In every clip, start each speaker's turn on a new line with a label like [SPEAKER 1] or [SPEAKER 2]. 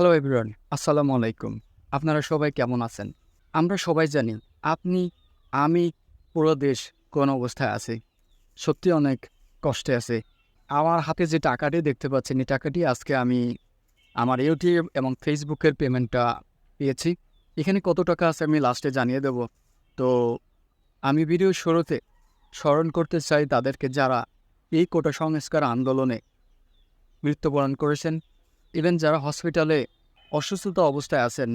[SPEAKER 1] Hello everyone, আসসালামু আলাইকুম। আপনারা সবাই কেমন আছেন? আমরা সবাই জানি আপনি, আমি পুরো দেশ কোন অবস্থায় আছে। সত্যি অনেক কষ্টে আছে। আমার হাতে যে টাকাটি দেখতে পাচ্ছেন, এই টাকাটি আজকে আমি আমার ইউটিউব এবং ফেসবুকের পেমেন্টটা পেয়েছি। এখানে কত টাকা আছে আমি লাস্টে জানিয়ে দেব। তো আমি ভিডিও শুরুতে স্মরণ করতে চাই তাদেরকে যারা এই কোটা সংস্কার আন্দোলনে মৃত্যুবরণ করেছেন ইভেন যারা হসপিটালে অসুস্থতা অবস্থায় আছেন,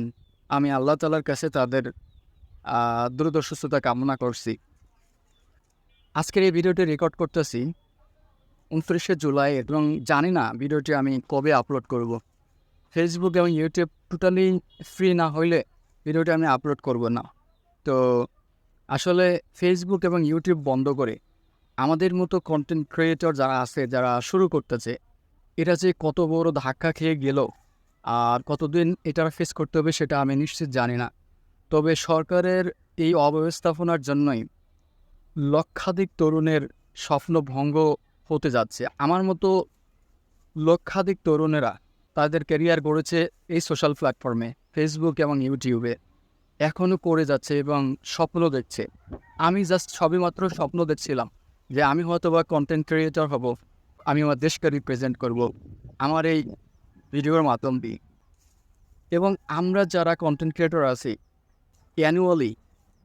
[SPEAKER 1] আমি আল্লাহ তালার কাছে তাদের দ্রুত সুস্থতা কামনা করছি। আজকের এই ভিডিওটি রেকর্ড করতেছি উনত্রিশে জুলাই এবং জানি না ভিডিওটি আমি কবে আপলোড করব। ফেসবুক এবং ইউটিউব টোটালি ফ্রি না হইলে ভিডিওটি আমি আপলোড করব না। তো আসলে ফেসবুক এবং ইউটিউব বন্ধ করে আমাদের মতো কন্টেন্ট ক্রিয়েটর যারা আছে, যারা শুরু করতেছে এটা যে কত বড় ধাক্কা খেয়ে গেল আর কতদিন এটা ফেস করতে হবে সেটা আমি নিশ্চিত জানি না। তবে সরকারের এই অব্যবস্থাপনার জন্যই লক্ষাধিক তরুণের স্বপ্ন ভঙ্গ হতে যাচ্ছে। আমার মতো লক্ষাধিক তরুণেরা তাদের ক্যারিয়ার গড়েছে এই সোশ্যাল প্ল্যাটফর্মে ফেসবুক এবং ইউটিউবে এখনও করে যাচ্ছে এবং স্বপ্ন দেখছে। আমি জাস্ট সবেমাত্র স্বপ্ন দেখছিলাম যে আমি হয়তো বা কন্টেন্ট ক্রিয়েটর হব। আমি আমার দেশকে রিপ্রেজেন্ট করব আমার এই ভিডিওর মাধ্যম দিয়ে এবং আমরা যারা কন্টেন্ট ক্রিয়েটর আছি অ্যানুয়ালি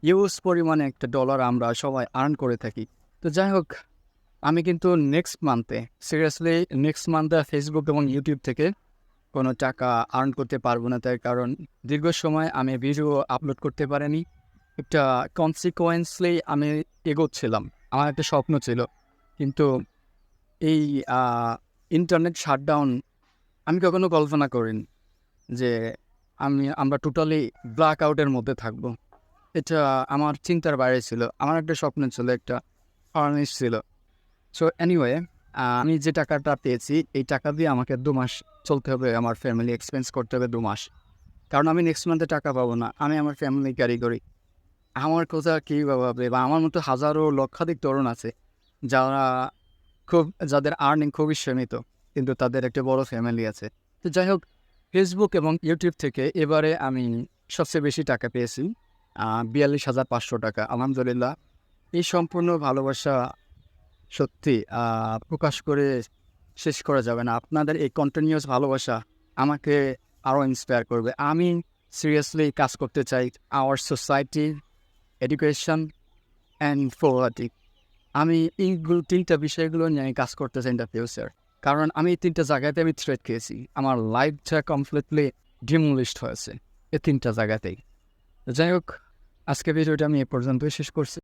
[SPEAKER 1] ইউজ পরিমাণে একটা ডলার আমরা সবাই আর্ন করে থাকি। তো যাই হোক, আমি কিন্তু নেক্সট মান্থে সিরিয়াসলি নেক্সট মান্থে ফেসবুক এবং ইউটিউব থেকে কোনো টাকা আর্ন করতে পারব না তার কারণ দীর্ঘ সময় আমি ভিডিও আপলোড করতে পারিনি। একটা কনসিকোয়েন্সলি আমি এগোচ্ছিলাম, আমার একটা স্বপ্ন ছিল। কিন্তু এই ইন্টারনেট শাটডাউন আমি কখনো কল্পনা করিনি যে আমি, আমরা টোটালি ব্ল্যাক আউটের মধ্যে থাকব। এটা আমার চিন্তার বাইরে ছিল। আমার একটা স্বপ্ন ছিল, একটা ফার্নিশ ছিল। সো এনিওয়ে আমি যে টাকাটা পেয়েছি, এই টাকা দিয়ে আমাকে দু মাস চলতে হবে, আমার ফ্যামিলি এক্সপেন্স করতে হবে দু মাস। কারণ আমি নেক্সট মান্থে টাকা পাবো না, আমি আমার ফ্যামিলি ক্যারি করি আমার কথা কী ভাবে, বা আমার মতো হাজারো লক্ষাধিক তরুণ আছে, যারা খুব, যাদের আর্নিং খুবই সীমিত, কিন্তু তাদের একটা বড় ফ্যামিলি আছে। তো যাই হোক ফেসবুক এবং ইউটিউব থেকে এবারে আমি সবচেয়ে বেশি টাকা পেয়েছি বিয়াল্লিশ হাজার পাঁচশো টাকা। আলহামদুলিল্লাহ, এই সম্পূর্ণ ভালোবাসা সত্যি প্রকাশ করে শেষ করা যাবে না। আপনাদের এই কন্টিনিউয়াস ভালোবাসা আমাকে আরও ইন্সপায়ার করবে। আমি সিরিয়াসলি কাজ করতে চাই আওয়ার সোসাইটি এডুকেশন অ্যান্ড ফোরাটি আমি এইগুলো, তিনটা বিষয়গুলো নিয়ে আমি কাজ করতে চাই ইন ফিউচার কারণ আমি এই তিনটা জায়গাতে আমি থ্রেট খেয়েছি। আমার লাইফটা কমপ্লিটলি ডিমোলিস্ট হয়েছে, এই তিনটা জায়গাতেই। যাই হোক আজকে ভিডিওটা আমি এ পর্যন্তই শেষ করছি।